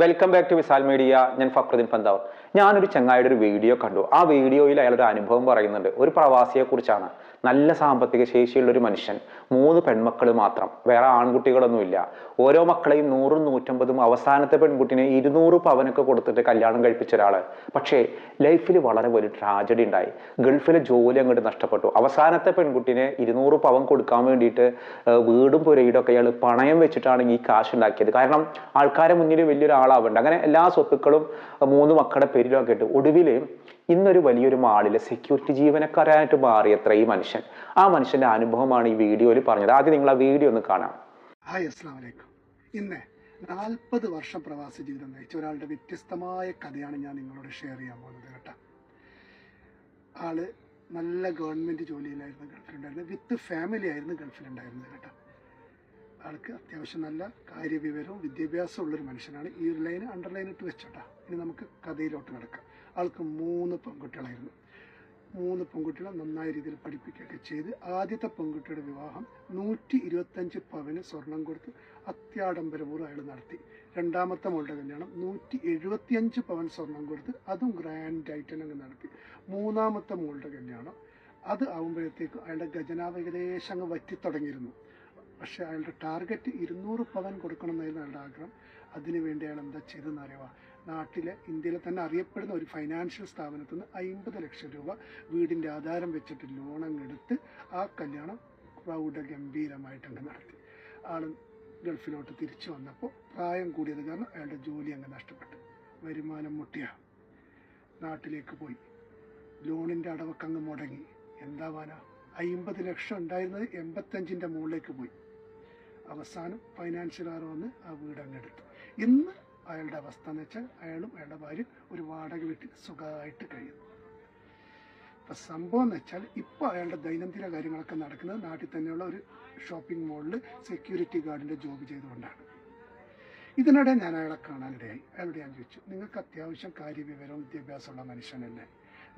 Welcome back to Visal media ഞാൻ ഫക്രുദ്ദീൻ പന്താവ് ഞാനൊരു ചങ്ങായിയുടെ ഒരു വീഡിയോ കണ്ടു. ആ വീഡിയോയിൽ അയാൾ ഒരു അനുഭവം പറയുന്നുണ്ട്. ഒരു പ്രവാസിയെ കുറിച്ചാണ് നല്ല സാമ്പത്തിക ശേഷിയുള്ള ഒരു മനുഷ്യൻ മൂന്ന് പെൺമക്കൾ മാത്രം വേറെ ആൺകുട്ടികളൊന്നുമില്ല. ഓരോ മക്കളെയും നൂറും നൂറ്റമ്പതും അവസാനത്തെ പെൺകുട്ടിനെ ഇരുന്നൂറ് പവനൊക്കെ കൊടുത്തിട്ട് കല്യാണം കഴിപ്പിച്ച ഒരാൾ പക്ഷേ ലൈഫിൽ വളരെ വലിയ ട്രാജഡി ഉണ്ടായി. ഗൾഫിലെ ജോലി അങ്ങോട്ട് നഷ്ടപ്പെട്ടു. അവസാനത്തെ പെൺകുട്ടിനെ ഇരുന്നൂറ് പവൻ കൊടുക്കാൻ വേണ്ടിയിട്ട് വീടും പുരയിടും ഒക്കെ അയാൾ പണയം വെച്ചിട്ടാണ് ഈ കാശ് ഉണ്ടാക്കിയത്. കാരണം ആൾക്കാരെ മുന്നിൽ വലിയൊരാളാവുന്നുണ്ട് അങ്ങനെ എല്ലാ സ്വത്തുക്കളും മൂന്ന് മക്കളുടെ പേരിലൊക്കെ ഇട്ട് ഒടുവിൽ ഇന്നൊരു വലിയൊരു മാളിലെ സെക്യൂരിറ്റി ജീവനക്കാരായിട്ട് മാറി എത്ര ഈ മനുഷ്യൻ. ആ മനുഷ്യന്റെ അനുഭവമാണ് ഈ വീഡിയോയിൽ പറഞ്ഞത്. ആദ്യം നിങ്ങൾ ആ വീഡിയോ ഒന്ന് കാണാം. ഹായ് അസ്സാം വലൈക്കും ഇന്ന് നാൽപ്പത് വർഷം പ്രവാസി ജീവിതം നയിച്ച ഒരാളുടെ വ്യത്യസ്തമായ കഥയാണ് ഞാൻ നിങ്ങളോട് ഷെയർ ചെയ്യാൻ പോകുന്നത് കേട്ടോ. ആൾ നല്ല ഗവൺമെന്റ് ജോലിയിലായിരുന്നു ഗൾഫിലുണ്ടായിരുന്നത് വിത്ത് ഫാമിലി ആയിരുന്നു ഗൾഫിലുണ്ടായിരുന്നത് കേട്ടോ. ആൾക്ക് അത്യാവശ്യം നല്ല കാര്യവിവരവും വിദ്യാഭ്യാസവും ഉള്ളൊരു മനുഷ്യനാണ്. ഈ ഒരു ലൈന് അണ്ടർലൈൻ ഇട്ട് വെച്ചോട്ടാ. ഇനി നമുക്ക് കഥയിലോട്ട് കിടക്കാം ആൾക്ക് മൂന്ന് പെൺകുട്ടികളായിരുന്നു. മൂന്ന് പെൺകുട്ടികളെ നന്നായ രീതിയിൽ പഠിപ്പിക്കുകയൊക്കെ ചെയ്ത് ആദ്യത്തെ പെൺകുട്ടിയുടെ വിവാഹം നൂറ്റി ഇരുപത്തഞ്ച് പവന് സ്വർണം കൊടുത്ത് അത്യാഡംബരപൂർവം അയാൾ നടത്തി. രണ്ടാമത്തെ മോളുടെ കല്യാണം നൂറ്റി എഴുപത്തിയഞ്ച് പവൻ സ്വർണം കൊടുത്ത് അതും ഗ്രാൻഡായിട്ട് തന്നെ അങ്ങ് നടത്തി. മൂന്നാമത്തെ മോളുടെ കല്യാണം അത് ആകുമ്പോഴത്തേക്കും അയാളുടെ ഖജനാവ് ഏകദേശം അങ്ങ് വറ്റിത്തുടങ്ങിയിരുന്നു. പക്ഷേ അയാളുടെ ടാർഗറ്റ് ഇരുന്നൂറ് പവൻ കൊടുക്കണം എന്നായിരുന്നു അയാളുടെ ആഗ്രഹം. അതിനുവേണ്ടി വേണ്ടിയാണ് എന്താ ചെയ്തതെന്ന് അറിയുക നാട്ടിലെ ഇന്ത്യയിലെ തന്നെ അറിയപ്പെടുന്ന ഒരു ഫൈനാൻഷ്യൽ സ്ഥാപനത്തിൽ നിന്ന് അമ്പത് ലക്ഷം രൂപ വീടിന്റെ ആധാരം വെച്ചിട്ട് അങ്ങ് ആ കല്യാണം പ്രൗഢഗംഭീരമായിട്ട് അങ്ങ് നടത്തി. ആൾ ഗൾഫിലോട്ട് തിരിച്ചു വന്നപ്പോൾ പ്രായം കൂടിയത് കാരണം അയാളുടെ ജോലി അങ്ങ് നഷ്ടപ്പെട്ടു. വരുമാനം മുട്ടിയ. നാട്ടിലേക്ക് പോയി. ലോണിന്റെ അടവക്കങ്ങ് മുടങ്ങി. എന്താവാനാ അമ്പത് ലക്ഷം ഉണ്ടായിരുന്നത് എൺപത്തഞ്ചിന്റെ മുകളിലേക്ക് പോയി. അവസാനം ഫൈനാൻഷ്യലാർ വന്ന് ആ വീട് അങ്ങ് എടുത്തു. ഇന്ന് അയാളുടെ അവസ്ഥ എന്ന് വെച്ചാൽ അയാളും അയാളുടെ ഭാര്യ ഒരു വാടക വീട്ടിൽ സുഖമായിട്ട് കഴിയുന്നു. ഇപ്പം സംഭവം എന്ന് വെച്ചാൽ ഇപ്പോൾ അയാളുടെ ദൈനംദിന കാര്യങ്ങളൊക്കെ നടക്കുന്നത് നാട്ടിൽ തന്നെയുള്ള ഒരു ഷോപ്പിംഗ് മോളിൽ സെക്യൂരിറ്റി ഗാർഡിന്റെ ജോബ് ചെയ്തുകൊണ്ടാണ്. ഇതിനിടെ ഞാൻ അയാളെ കാണാനിടയായി. അയാളോട് ഞാൻ ചോദിച്ചു നിങ്ങൾക്ക് അത്യാവശ്യം കാര്യവിവരവും വിദ്യാഭ്യാസമുള്ള മനുഷ്യനല്ലേ?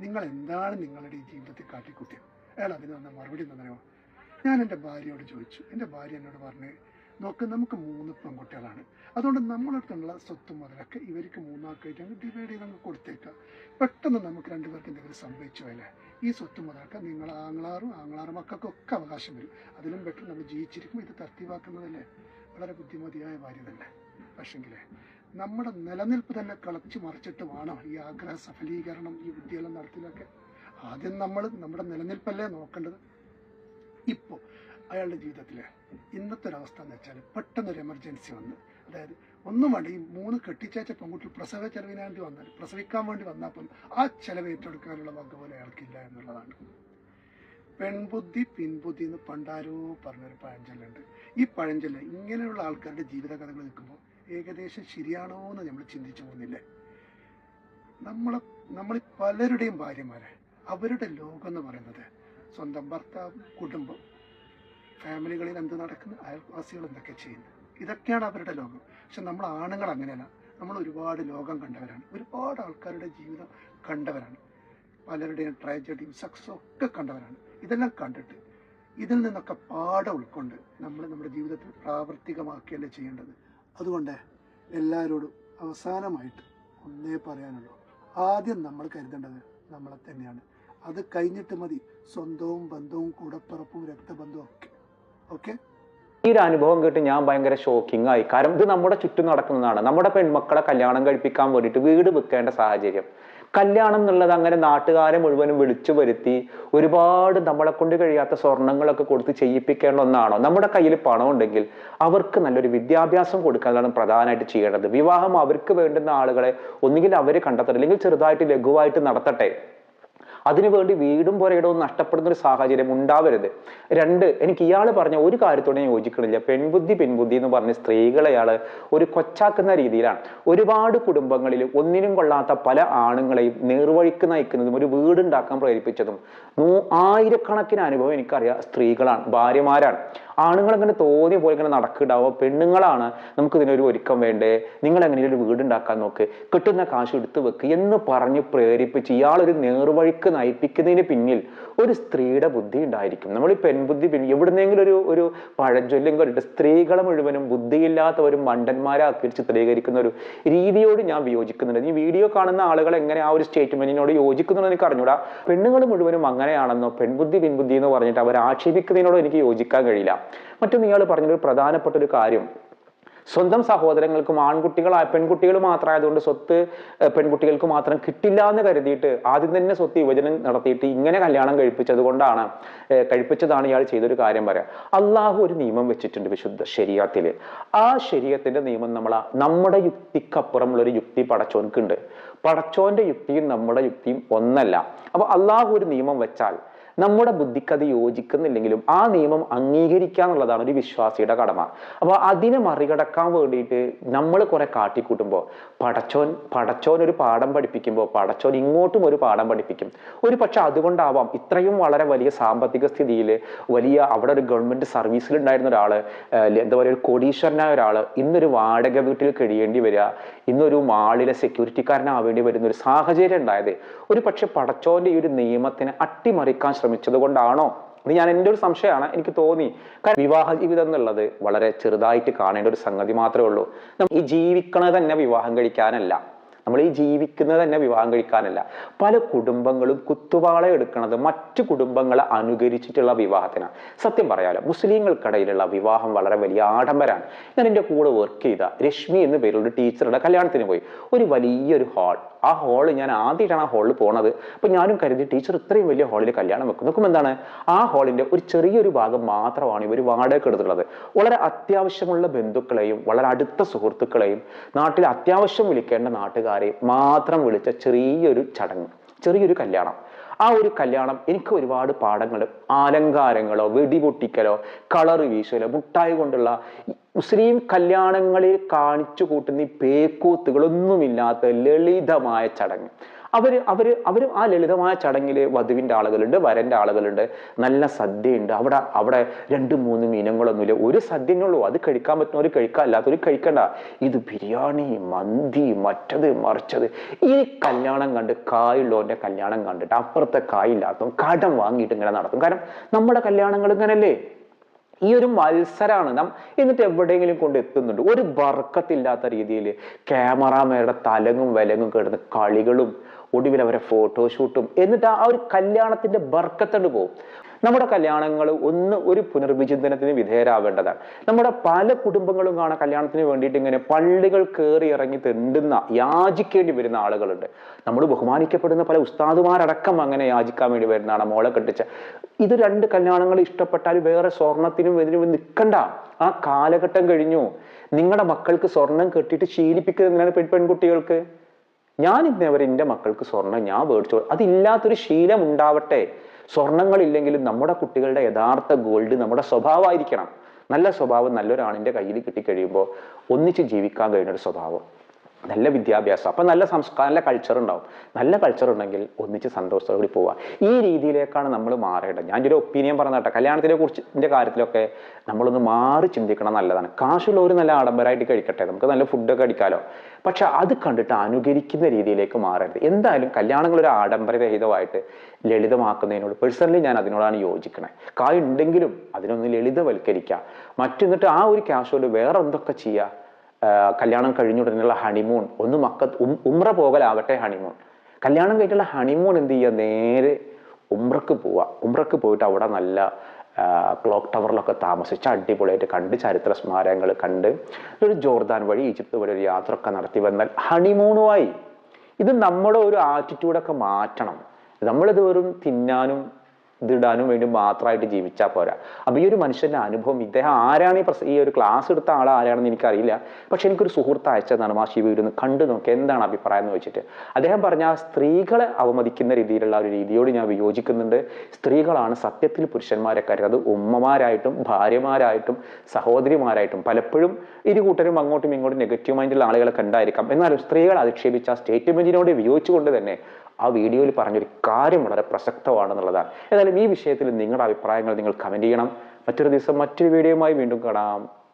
നിങ്ങൾ എന്താണ് നിങ്ങളുടെ ഈ ജീവിതത്തിൽ കാട്ടിക്കൂട്ടിയത്? അയാൾ അതിന് തന്ന മറുപടി എന്താണെന്നറിയോ ഞാൻ എന്റെ ഭാര്യയോട് ചോദിച്ചു. എന്റെ ഭാര്യ എന്നോട് പറഞ്ഞു നോക്ക് നമുക്ക് മൂന്ന് പെൺകുട്ടികളാണ്. അതുകൊണ്ട് നമ്മളടുത്തുള്ള സ്വത്ത് മുതലൊക്കെ ഇവർക്ക് മൂന്നാക്കായിട്ട് അങ്ങ് ഡിവൈഡ് ചെയ്ത് അങ്ങ് കൊടുത്തേക്കാം പെട്ടെന്ന് നമുക്ക് രണ്ടുപേർക്ക് എന്തെങ്കിലും സംഭവിച്ചു അല്ലേ ഈ സ്വത്ത് മുതലൊക്കെ നിങ്ങൾ ആങ്ങളാറും ആങ്ങളാറും മക്കൾക്കൊക്കെ അവകാശം വരും. അതിലും ബെറ്റർ നമ്മൾ ജീവിച്ചിരിക്കും ഇത് തർത്തിവാക്കുന്നതല്ലേ വളരെ ബുദ്ധിമതിയായ ഭാര്യ തന്നെ പക്ഷെങ്കിലേ നമ്മുടെ നിലനിൽപ്പ് തന്നെ കളച്ചു മറിച്ചിട്ട് വേണം ഈ ആഗ്രഹ സഫലീകരണം ഈ വിദ്യയെല്ലാം നടത്തിലൊക്കെ ആദ്യം നമ്മൾ നമ്മുടെ നിലനിൽപ്പല്ലേ നോക്കേണ്ടത്? ഇപ്പോൾ അയാളുടെ ജീവിതത്തിൽ ഇന്നത്തെ ഒരവസ്ഥ എന്ന് വെച്ചാൽ പെട്ടെന്നൊരു എമർജൻസി വന്ന്. അതായത് ഒന്നും വേണ്ട ഈ മൂന്ന് കെട്ടിച്ചേച്ച പെൺകുട്ടികൾ പ്രസവ ചെലവിന് വേണ്ടി വന്നാൽ പ്രസവിക്കാൻ വേണ്ടി വന്നാൽ പോലും ആ ചെലവ് ഏറ്റെടുക്കാനുള്ള വക പോലെ അയാൾക്കില്ല എന്നുള്ളതാണ്. പെൺബുദ്ധി പിൻബുദ്ധി എന്ന് പണ്ടാരോ പറഞ്ഞൊരു പഴഞ്ചൊല്ലുണ്ട്. ഈ പഴഞ്ചൊല്ല് ഇങ്ങനെയുള്ള ആൾക്കാരുടെ ജീവിതകഥകൾ നിൽക്കുമ്പോൾ ഏകദേശം ശരിയാണോ എന്ന് നമ്മൾ ചിന്തിച്ചു പോകുന്നില്ലേ. നമ്മൾ നമ്മൾ പലരുടെയും ഭാര്യമാരെ അവരുടെ ലോകം എന്ന് പറയുന്നത് സ്വന്തം ഭർത്താവ് കുടുംബം ഫാമിലികളിൽ എന്ത് നടക്കുന്നു അയൽവാസികൾ എന്തൊക്കെ ചെയ്യുന്നു. ഇതൊക്കെയാണ് അവരുടെ ലോകം. പക്ഷെ നമ്മൾ ആണുങ്ങൾ അങ്ങനെയല്ല. നമ്മൾ ഒരുപാട് ലോകം കണ്ടവരാണ്. ഒരുപാട് ആൾക്കാരുടെ ജീവിതം കണ്ടവരാണ്. പലരുടെയും ട്രാജഡിയും സക്സസും ഒക്കെ കണ്ടവരാണ്. ഇതെല്ലാം കണ്ടിട്ട് ഇതിൽ നിന്നൊക്കെ പാഠം ഉൾക്കൊണ്ട് നമ്മൾ നമ്മുടെ ജീവിതത്തിൽ പ്രാവർത്തികമാക്കുകയല്ലേ ചെയ്യേണ്ടത്? അതുകൊണ്ട് എല്ലാവരോടും അവസാനമായിട്ട് ഒന്നേ പറയാനുള്ളൂ. ആദ്യം നമ്മൾ കരുതേണ്ടത് നമ്മളെ തന്നെയാണ്. അത് കഴിഞ്ഞിട്ട് മതി. സ്വന്തവും ബന്ധവും കൂടപ്പിറപ്പും രക്തബന്ധവും ഒക്കെ. ഓക്കെ ഈ ഒരു അനുഭവം കേട്ട് ഞാൻ ഭയങ്കര ഷോക്കിംഗ് ആയി. കാരണം ഇത് നമ്മുടെ ചുറ്റും നടക്കുന്നതാണ്. നമ്മുടെ പെൺമക്കളെ കല്യാണം കഴിപ്പിക്കാൻ വേണ്ടിയിട്ട് വീട് വെക്കേണ്ട സാഹചര്യം. കല്യാണം എന്നുള്ളത് അങ്ങനെ നാട്ടുകാരെ മുഴുവനും വിളിച്ചു വരുത്തി ഒരുപാട് നമ്മളെ കൊണ്ട് കഴിയാത്ത സ്വർണങ്ങളൊക്കെ കൊടുത്ത് ചെയ്യിപ്പിക്കേണ്ട ഒന്നാണോ? നമ്മുടെ കയ്യിൽ പണം ഉണ്ടെങ്കിൽ അവർക്ക് നല്ലൊരു വിദ്യാഭ്യാസം കൊടുക്കാനാണ് പ്രധാനമായിട്ട് ചെയ്യേണ്ടത്. വിവാഹം അവർക്ക് വേണ്ടുന്ന ആളുകളെ ഒന്നുകിൽ അവർ കണ്ടെത്തട്ടെ അല്ലെങ്കിൽ ചെറുതായിട്ട് ലഘുവായിട്ട് നടത്തട്ടെ. അതിനുവേണ്ടി വീടും പുരയിടവും നഷ്ടപ്പെടുന്ന ഒരു സാഹചര്യം ഉണ്ടാവരുത്. രണ്ട് എനിക്ക് ഇയാൾ പറഞ്ഞ ഒരു കാര്യത്തോടെ യോജിക്കണില്ല. പെൺബുദ്ധി പെൺബുദ്ധി എന്ന് പറഞ്ഞ സ്ത്രീകളെ അയാൾ ഒരു കൊച്ചാക്കുന്ന രീതിയിലാണ്. ഒരുപാട് കുടുംബങ്ങളിൽ ഒന്നിനും കൊള്ളാത്ത പല ആണുങ്ങളെയും നേർവഴിക്ക് നയിക്കുന്നതും ഒരു വീടുണ്ടാക്കാൻ പ്രേരിപ്പിച്ചതും നൂ ആയിരക്കണക്കിന് അനുഭവം എനിക്കറിയാം സ്ത്രീകളാണ് ഭാര്യമാരാണ്. ആണുങ്ങൾ ഇങ്ങനെ തോന്നിയ പോലെ ഇങ്ങനെ നടക്കുണ്ടാവുക പെണ്ണുങ്ങളാണ് നമുക്ക് ഇതിനൊരു ഒരുക്കം വേണ്ടേ? നിങ്ങൾ എങ്ങനെയും ഒരു വീട് ഉണ്ടാക്കാൻ നോക്ക്. കിട്ടുന്ന കാശ് എടുത്തു വെക്ക് എന്ന് പറഞ്ഞ് പ്രേരിപ്പിച്ച് ഇയാളൊരു നേർവഴിക്ക് നയിപ്പിക്കുന്നതിന് പിന്നിൽ ഒരു സ്ത്രീയുടെ ബുദ്ധി ഉണ്ടായിരിക്കും. നമ്മൾ ഈ പെൺബുദ്ധി പിന്നെ എവിടുന്നെങ്കിലും ഒരു ഒരു പഴഞ്ചൊല്ലും കണ്ടിട്ട് സ്ത്രീകളെ മുഴുവനും ബുദ്ധിയില്ലാത്തവരും മണ്ടന്മാരാക്കി ചിത്രീകരിക്കുന്ന ഒരു രീതിയോട് ഞാൻ വിയോജിക്കുന്നുണ്ട്. ഈ വീഡിയോ കാണുന്ന ആളുകൾ എങ്ങനെ ആ ഒരു സ്റ്റേറ്റ്മെന്റിനോട് യോജിക്കുന്നുണ്ടോ എനിക്ക് അറിഞ്ഞൂടാ. പെണ്ണുങ്ങൾ മുഴുവനും അങ്ങനെയാണെന്നോ? പെൺബുദ്ധി പിൻബുദ്ധി എന്ന് പറഞ്ഞിട്ട് അവർ ആക്ഷേപിക്കുന്നതിനോട് എനിക്ക് യോജിക്കാൻ കഴിയില്ല. മറ്റൊന്ന് ഇയാൾ പറഞ്ഞൊരു പ്രധാനപ്പെട്ട ഒരു കാര്യം. സ്വന്തം സഹോദരങ്ങൾക്കും ആൺകുട്ടികളായ പെൺകുട്ടികൾ മാത്രമായതുകൊണ്ട് സ്വത്ത് പെൺകുട്ടികൾക്ക് മാത്രം കിട്ടില്ല എന്ന് കരുതിയിട്ട് ആദ്യം തന്നെ സ്വത്ത് വിഭജനം നടത്തിയിട്ട് ഇങ്ങനെ കല്യാണം കഴിപ്പിച്ചത് കൊണ്ടാണ് കഴിപ്പിച്ചതാണ് ഇയാൾ ചെയ്തൊരു കാര്യം പറയാം. അള്ളാഹു ഒരു നിയമം വെച്ചിട്ടുണ്ട് വിശുദ്ധ ശരീരത്തിൽ ആ ശരീരത്തിന്റെ നിയമം നമ്മൾ നമ്മുടെ യുക്തിക്കപ്പുറമുള്ള ഒരു യുക്തി പടച്ചോൻക്കുണ്ട് പടച്ചോന്റെ യുക്തിയും നമ്മുടെ യുക്തിയും ഒന്നല്ല. അപ്പൊ അള്ളാഹു ഒരു നിയമം വെച്ചാൽ നമ്മുടെ ബുദ്ധിക്ക് അത് യോജിക്കുന്നില്ലെങ്കിലും ആ നിയമം അംഗീകരിക്കുക എന്നുള്ളതാണ് ഒരു വിശ്വാസിയുടെ കടമ. അപ്പോൾ അതിനെ മറികടക്കാൻ വേണ്ടിയിട്ട് നമ്മൾ കുറെ കാട്ടിക്കൂട്ടുമ്പോൾ പടച്ചോൻ പടച്ചോൻ ഒരു പാഠം പഠിപ്പിക്കുമ്പോൾ പടച്ചോൻ ഇങ്ങോട്ടും ഒരു പാഠം പഠിപ്പിക്കും. ഒരു പക്ഷെ അതുകൊണ്ടാവാം ഇത്രയും വളരെ വലിയ സാമ്പത്തിക സ്ഥിതിയിൽ വലിയ അവിടെ ഒരു ഗവൺമെന്റ് സർവീസിൽ ഉണ്ടായിരുന്ന ഏർ എന്താ പറയുക ഒരു കോടീശ്വരനായ ഒരാൾ ഇന്നൊരു വാടക വീട്ടിൽ കഴിയേണ്ടി വരിക ഇന്നൊരു മാളിലെ സെക്യൂരിറ്റിക്കാരനാവേണ്ടി വരുന്ന ഒരു സാഹചര്യം ഉണ്ടായത്. ഒരു പക്ഷെ പടച്ചോന്റെ ഈ ഒരു നിയമത്തിനെ അട്ടിമറിക്കാൻ ശ്രമിച്ചത് കൊണ്ടാണോ ഇത് ഞാൻ എന്റെ ഒരു സംശയമാണ്. എനിക്ക് തോന്നി. കാരണം വിവാഹ ജീവിതം എന്നുള്ളത് വളരെ ചെറുതായിട്ട് കാണേണ്ട ഒരു സംഗതി മാത്രമേ ഉള്ളൂ. ഈ ജീവിക്കണത് തന്നെ വിവാഹം കഴിക്കാനല്ല. നമ്മൾ ഈ ജീവിക്കുന്നത് തന്നെ വിവാഹം കഴിക്കാനല്ല. പല കുടുംബങ്ങളും കുത്തുവാള എടുക്കുന്നത് മറ്റു കുടുംബങ്ങളെ അനുകരിച്ചിട്ടുള്ള വിവാഹത്തിനാണ്. സത്യം പറയാലോ മുസ്ലിങ്ങൾക്കിടയിലുള്ള വിവാഹം വളരെ വലിയ ആഡംബരമാണ് ഞാൻ എന്റെ കൂടെ വർക്ക് ചെയ്ത രശ്മി എന്ന പേരുള്ള ടീച്ചറുടെ കല്യാണത്തിന് പോയി. ഒരു വലിയൊരു ഹാൾ ആ ഹാളിൽ ഞാൻ ആദ്യമായിട്ടാണ് ആ ഹാളിൽ പോണത്. അപ്പൊ ഞാനും കരുതി ടീച്ചർ ഇത്രയും വലിയ ഹാളിൽ കല്യാണം വെക്കും. നോക്കുമ്പോൾ എന്താണ്? ആ ഹാളിന്റെ ഒരു ചെറിയൊരു ഭാഗം മാത്രമാണ് ഇവർ വാടക എടുത്തിട്ടുള്ളത്. വളരെ അത്യാവശ്യമുള്ള ബന്ധുക്കളെയും വളരെ അടുത്ത സുഹൃത്തുക്കളെയും നാട്ടിൽ അത്യാവശ്യം വിളിക്കേണ്ട നാട്ടുകാരെയും മാത്രം വിളിച്ച ചെറിയൊരു ചടങ്ങ് ചെറിയൊരു കല്യാണം. ആ ഒരു കല്യാണം എനിക്ക് ഒരുപാട് പാഠങ്ങൾ അലങ്കാരങ്ങളോ വെടിപൊട്ടിക്കലോ കളർ വീശലോ മുട്ടായി കൊണ്ടുള്ള മുസ്ലിം കല്യാണങ്ങളിൽ കാണിച്ചു കൂട്ടുന്ന ഈ പേക്കൂത്തുകളൊന്നുമില്ലാത്ത ലളിതമായ ചടങ്ങ്. അവർ അവർ അവർ ആ ലളിതമായ ചടങ്ങിൽ വധുവിന്റെ ആളുകളുണ്ട് വരന്റെ ആളുകളുണ്ട്. നല്ല സദ്യയുണ്ട്. അവിടെ അവിടെ രണ്ട് മൂന്ന് മീനങ്ങളൊന്നുമില്ല. ഒരു സദ്യനുള്ളൂ അത് കഴിക്കാൻ പറ്റുന്നവർ കഴിക്കാൻ അല്ലാത്തവർ കഴിക്കണ്ട. ഇത് ബിരിയാണി മന്തി മറ്റത് മറിച്ചത്. ഈ കല്യാണം കണ്ട് കായുള്ളവന്റെ കല്യാണം കണ്ടിട്ട് അപ്പുറത്തെ കായില്ലാത്തവൻ കടം വാങ്ങിയിട്ട് ഇങ്ങനെ നടത്തും കാരണം നമ്മുടെ കല്യാണങ്ങൾ ഇങ്ങനല്ലേ? ഈ ഒരു മത്സരമാണ് നാം എന്നിട്ട് എവിടെയെങ്കിലും കൊണ്ട് എത്തുന്നുണ്ട്. ഒരു ബർക്കത്തില്ലാത്ത രീതിയിൽ ക്യാമറാമാരുടെ തലങ്ങും വിലങ്ങും കിടന്ന് കളികളും ഒടുവിൽ അവരെ ഫോട്ടോഷൂട്ടും എന്നിട്ട് ആ ഒരു കല്യാണത്തിന്റെ ബർക്കത്തണ്ട് പോകും നമ്മുടെ കല്യാണങ്ങൾ ഒന്ന് ഒരു പുനർവിചിന്തനത്തിന് വിധേയരാവേണ്ടതാണ്. നമ്മുടെ പല കുടുംബങ്ങളും കാണാൻ കല്യാണത്തിന് വേണ്ടിയിട്ട് ഇങ്ങനെ പള്ളികൾ കയറി ഇറങ്ങി തെണ്ടുന്ന യാചിക്കേണ്ടി വരുന്ന ആളുകളുണ്ട്. നമ്മൾ ബഹുമാനിക്കപ്പെടുന്ന പല ഉസ്താദുമാരടക്കം അങ്ങനെ യാചിക്കാൻ വേണ്ടി വരുന്നതാണ് മോളെ കെട്ടിച്ച. ഇത് രണ്ട് കല്യാണങ്ങൾ ഇഷ്ടപ്പെട്ടാൽ വേറെ സ്വർണത്തിനും ഇതിനും നിൽക്കണ്ട ആ കാലഘട്ടം കഴിഞ്ഞു. നിങ്ങളുടെ മക്കൾക്ക് സ്വർണം കെട്ടിയിട്ട് ശീലിപ്പിക്കുന്നതിനാണ് എന്തിനാണ് പെൺകുട്ടികൾക്ക്. ഞാൻ ഇന്നവരെ എന്റെ മക്കൾക്ക് സ്വർണം ഞാൻ മേടിച്ചു. അതില്ലാത്തൊരു ശീലം ഉണ്ടാവട്ടെ. സ്വർണങ്ങളില്ലെങ്കിലും നമ്മുടെ കുട്ടികളുടെ യഥാർത്ഥ ഗോൾഡ് നമ്മുടെ സ്വഭാവമായിരിക്കണം. നല്ല സ്വഭാവം നല്ലൊരാണിന്റെ കയ്യിൽ കിട്ടിക്കഴിയുമ്പോൾ ഒന്നിച്ച് ജീവിക്കാൻ കഴിയുന്ന ഒരു സ്വഭാവം. നല്ല വിദ്യാഭ്യാസം. അപ്പം നല്ല സംസ്കാരം നല്ല കൾച്ചർ ഉണ്ടാവും. നല്ല കൾച്ചർ ഉണ്ടെങ്കിൽ ഒന്നിച്ച് സന്തോഷത്തോടുകൂടി പോവുക. ഈ രീതിയിലേക്കാണ് നമ്മൾ മാറേണ്ടത്. ഞാൻ ഒരു ഒപ്പീനിയൻ പറഞ്ഞ കല്യാണത്തിനെ കുറിച്ചിന്റെ കാര്യത്തിലൊക്കെ നമ്മളൊന്ന് മാറി ചിന്തിക്കണം നല്ലതാണ്. കാശുള്ളവർ നല്ല ആഡംബരമായിട്ട് കഴിക്കട്ടെ. നമുക്ക് നല്ല ഫുഡൊക്കെ അടിക്കാലോ. പക്ഷെ അത് കണ്ടിട്ട് അനുകരിക്കുന്ന രീതിയിലേക്ക് മാറരുത്. എന്തായാലും കല്യാണങ്ങൾ ഒരു ആഡംബരരഹിതമായിട്ട് ലളിതമാക്കുന്നതിനോട് പേഴ്സണലി ഞാൻ അതിനോടാണ് യോജിക്കണേ. കായുണ്ടെങ്കിലും അതിനൊന്ന് ലളിതവൽക്കരിക്കുക മറ്റെന്നിട്ട് ആ ഒരു ക്യാഷോട് വേറെ എന്തൊക്കെ ചെയ്യുക ആഹ് കഴിഞ്ഞ ഉടനെയുള്ള ഹണിമൂൺ ഒന്ന് മക്ക ഉം- ഉംറ പോകലാവട്ടെ ഹണിമൂൺ കല്യാണം കഴിഞ്ഞുള്ള ഹണിമൂൺ എന്ത് ചെയ്യുക നേരെ ഉമ്രക്ക് പോവുക ഉമ്രക്ക് പോയിട്ട് അവിടെ നല്ല ക്ലോക്ക് ടവറിലൊക്കെ താമസിച്ച് അടിപൊളിയായിട്ട് കണ്ട് ചരിത്ര സ്മാരകങ്ങൾ കണ്ട് ഒരു ജോർദാൻ വഴി ഈജിപ്ത് വഴി ഒരു യാത്ര ഒക്കെ നടത്തി വന്നാൽ ഹണിമൂണുമായി ഇത് നമ്മുടെ ഒരു ആറ്റിറ്റ്യൂഡൊക്കെ മാറ്റണം. നമ്മളിത് വെറും തിന്നാനും ഇതിടാനും വേണ്ടി മാത്രമായിട്ട് ജീവിച്ചാൽ പോരാ. അപ്പൊ ഈ ഒരു മനുഷ്യന്റെ അനുഭവം ഇദ്ദേഹം ആരാണ് ഈ പ്രസ ഈ ഒരു ക്ലാസ് എടുത്ത ആൾ ആരാണെന്ന് എനിക്കറിയില്ല. പക്ഷെ എനിക്കൊരു സുഹൃത്ത് അയച്ചതാണ് മാഷി വീട് ഒന്ന് കണ്ടു നോക്കി എന്താണ് അഭിപ്രായം എന്ന് വെച്ചിട്ട് അദ്ദേഹം പറഞ്ഞ ആ സ്ത്രീകളെ അവമതിക്കുന്ന രീതിയിലുള്ള ഒരു രീതിയോട് ഞാൻ വിയോജിക്കുന്നുണ്ട്. സ്ത്രീകളാണ് സത്യത്തിൽ പുരുഷന്മാരെ കരുത് ഉമ്മമാരായിട്ടും ഭാര്യമാരായിട്ടും സഹോദരിമാരായിട്ടും പലപ്പോഴും ഇരു കൂട്ടരും അങ്ങോട്ടും ഇങ്ങോട്ടും നെഗറ്റീവ് മൈൻഡുള്ള ആളുകളെ കണ്ടായിരിക്കാം. എന്നാലും സ്ത്രീകൾ അധിക്ഷേപിച്ച ആ സ്റ്റേറ്റ്മെന്റിനോട് വിയോജിച്ചുകൊണ്ട് തന്നെ ആ വീഡിയോയിൽ പറഞ്ഞൊരു കാര്യം വളരെ പ്രസക്തമാണെന്നുള്ളതാണ്. ഏതായാലും ഈ വിഷയത്തിൽ നിങ്ങളുടെ അഭിപ്രായങ്ങൾ നിങ്ങൾ കമന്റ് ചെയ്യണം. മറ്റൊരു ദിവസം മറ്റൊരു വീഡിയോയുമായി വീണ്ടും കാണാം.